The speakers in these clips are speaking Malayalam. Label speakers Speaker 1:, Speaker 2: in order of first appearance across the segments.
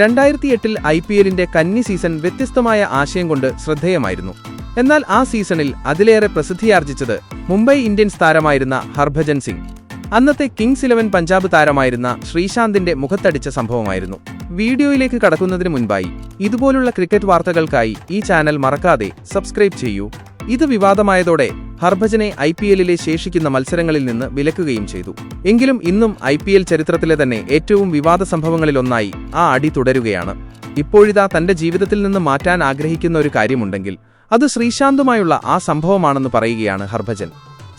Speaker 1: രണ്ടായിരത്തി എട്ടിൽ ഐ പി എല്ലിന്റെ കന്നി സീസൺ വ്യത്യസ്തമായ ആശയം കൊണ്ട് ശ്രദ്ധേയമായിരുന്നു. എന്നാൽ ആ സീസണിൽ അതിലേറെ പ്രസിദ്ധിയാർജിച്ചത് മുംബൈ ഇന്ത്യൻസ് താരമായിരുന്ന ഹർഭജൻ സിംഗ്. അന്നത്തെ കിങ്സ് ഇലവൻ പഞ്ചാബ് താരമായിരുന്ന ശ്രീശാന്തിന്റെ മുഖത്തടിച്ച സംഭവമായിരുന്നു. വീഡിയോയിലേക്ക് കടക്കുന്നതിന് മുൻപായി ഇതുപോലുള്ള ക്രിക്കറ്റ് വാർത്തകൾക്കായി ഈ ചാനൽ മറക്കാതെ സബ്സ്ക്രൈബ് ചെയ്യൂ. ഇത് വിവാദമായതോടെ ഹർഭജനെ ഐ പി എല്ലിലെ ശേഷിക്കുന്ന മത്സരങ്ങളിൽ നിന്ന് വിലക്കുകയും ചെയ്തു. എങ്കിലും ഇന്നും ഐ പി എൽ ചരിത്രത്തിലെ തന്നെ ഏറ്റവും വിവാദ സംഭവങ്ങളിലൊന്നായി ആ അടി തുടരുകയാണ്. ഇപ്പോഴിതാ തന്റെ ജീവിതത്തിൽ നിന്ന് മാറ്റാൻ ആഗ്രഹിക്കുന്ന ഒരു കാര്യമുണ്ടെങ്കിൽ അത് ശ്രീശാന്തുമായുള്ള ആ സംഭവമാണെന്ന് പറയുകയാണ് ഹർഭജൻ.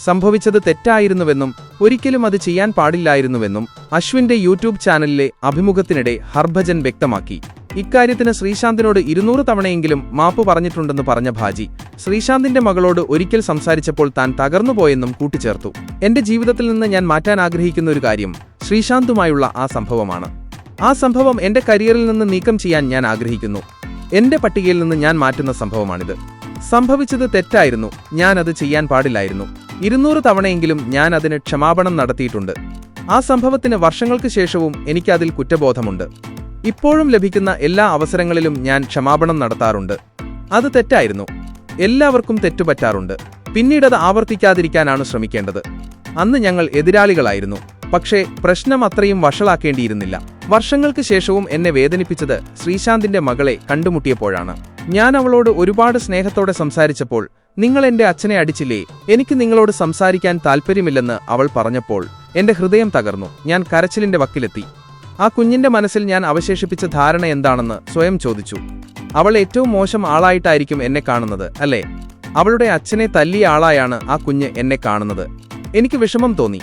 Speaker 1: സംഭവിച്ചത് തെറ്റായിരുന്നുവെന്നും ഒരിക്കലും അത് ചെയ്യാൻ പാടില്ലായിരുന്നുവെന്നും അശ്വിന്റെ യൂട്യൂബ് ചാനലിലെ അഭിമുഖത്തിനിടെ ഹർഭജൻ വ്യക്തമാക്കി. ഇക്കാര്യത്തിന് ശ്രീശാന്തിനോട് ഇരുന്നൂറ് തവണയെങ്കിലും മാപ്പ് പറഞ്ഞിട്ടുണ്ടെന്ന് പറഞ്ഞ ഭാജി ശ്രീശാന്തിന്റെ മകളോട് ഒരിക്കൽ സംസാരിച്ചപ്പോൾ താൻ തകർന്നുപോയെന്നും കൂട്ടിച്ചേർത്തു. എന്റെ ജീവിതത്തിൽ നിന്ന് ഞാൻ മാറ്റാൻ ആഗ്രഹിക്കുന്ന ഒരു കാര്യം ശ്രീശാന്തുമായുള്ള ആ സംഭവമാണ്. ആ സംഭവം എന്റെ കരിയറിൽ നിന്ന് നീക്കം ചെയ്യാൻ ഞാൻ ആഗ്രഹിക്കുന്നു. എന്റെ പട്ടികയിൽ നിന്ന് ഞാൻ മാറ്റുന്ന സംഭവമാണിത്. സംഭവിച്ചത് തെറ്റായിരുന്നു. ഞാൻ അത് ചെയ്യാൻ പാടില്ലായിരുന്നു. ഇരുന്നൂറ് തവണയെങ്കിലും ഞാൻ അതിന് ക്ഷമാപണം നടത്തിയിട്ടുണ്ട്. ആ സംഭവത്തിന് വർഷങ്ങൾക്ക് ശേഷവും എനിക്കതിൽ കുറ്റബോധമുണ്ട്. ഇപ്പോഴും ലഭിക്കുന്ന എല്ലാ അവസരങ്ങളിലും ഞാൻ ക്ഷമാപണം നടത്താറുണ്ട്. അത് തെറ്റായിരുന്നു. എല്ലാവർക്കും തെറ്റുപറ്റാറുണ്ട്. പിന്നീടത് ആവർത്തിക്കാതിരിക്കാനാണ് ശ്രമിക്കേണ്ടത്. അന്ന് ഞങ്ങൾ എതിരാളികളായിരുന്നു. പക്ഷേ പ്രശ്നം അത്രയും വഷളാക്കേണ്ടിയിരുന്നില്ല. വർഷങ്ങൾക്ക് ശേഷവും എന്നെ വേദനിപ്പിച്ചത് ശ്രീശാന്തിന്റെ മകളെ കണ്ടുമുട്ടിയപ്പോഴാണ്. ഞാൻ അവളോട് ഒരുപാട് സ്നേഹത്തോടെ സംസാരിച്ചപ്പോൾ നിങ്ങൾ എന്റെ അച്ഛനെ അടിച്ചില്ലേ? എനിക്ക് നിങ്ങളോട് സംസാരിക്കാൻ താൽപ്പര്യമില്ലെന്ന് അവൾ പറഞ്ഞപ്പോൾ എന്റെ ഹൃദയം തകർന്നു. ഞാൻ കരച്ചിലിന്റെ വക്കിലെത്തി. ആ കുഞ്ഞിന്റെ മനസ്സിൽ ഞാൻ അവശേഷിപ്പിച്ച ധാരണ എന്താണെന്ന് സ്വയം ചോദിച്ചു. അവൾ ഏറ്റവും മോശം ആളായിട്ടായിരിക്കും എന്നെ കാണുന്നത് അല്ലേ? അവളുടെ അച്ഛനെ തല്ലിയ ആളായാണ് ആ കുഞ്ഞ് എന്നെ കാണുന്നത്. എനിക്ക് വിഷമം തോന്നി.